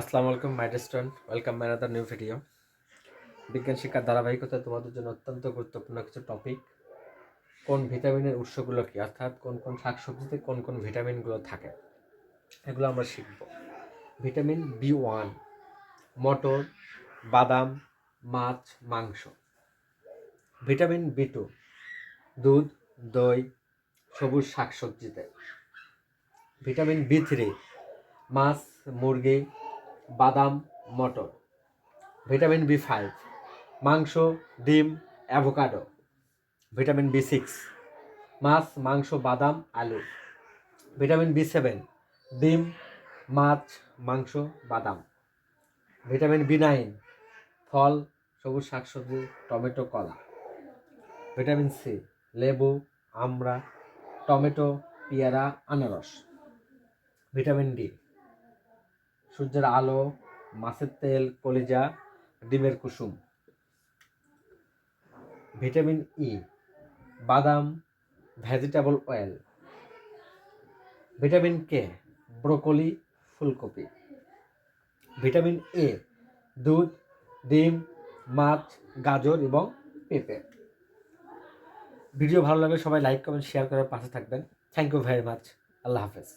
আসসালামু আলাইকুম my student welcome my other new video বিজ্ঞান শিক্ষার ধারাবাহিকতা তোমাদের জন্য অত্যন্ত গুরুত্বপূর্ণ কিছু টপিক কোন ভিটামিনের উৎসগুলো কি? অর্থাৎ কোন কোন শাকসবজিতে কোন কোন ভিটামিনগুলো থাকে? এগুলো আমরা শিখব। ভিটামিন বি ওয়ান, মটর, বাদাম, মাছ, মাংস। ভিটামিন বি টু, দুধ, দই, সবুজ শাকসবজিতে। ভিটামিন বি থ্রি, মাছ, মুরগি বাদাম, মটর। Vitamin B five. মাংস, ডিম, অ্যাভোকাডো। Vitamin B six. মাছ, মাংস, বাদাম, আলু। Vitamin B seven. ডিম, মাছ, মাংস, বাদাম। Vitamin B nine. ফল, সবুজ শাকসবজি, টমেটো, কলা। Vitamin C. লেবু, আমড়া, টমেটো, পেয়ারা, আনারস। Vitamin D. সূর্যের আলো, মাছের তেল, কলিজা, ডিমের কুসুম। ভিটামিন ই বাদাম, vegetable oil. Vitamin K broccoli, ফুলকপি। ভিটামিন এ দুধ, ডিম, মাছ, গাজর এবং পেঁপে। ভিডিও ভালো লাগলে সবাই লাইক, কমেন্ট, শেয়ার করে পাশে থাকবেন। থ্যাংক ইউ ভেরি মাচ আল্লাহ হাফেজ।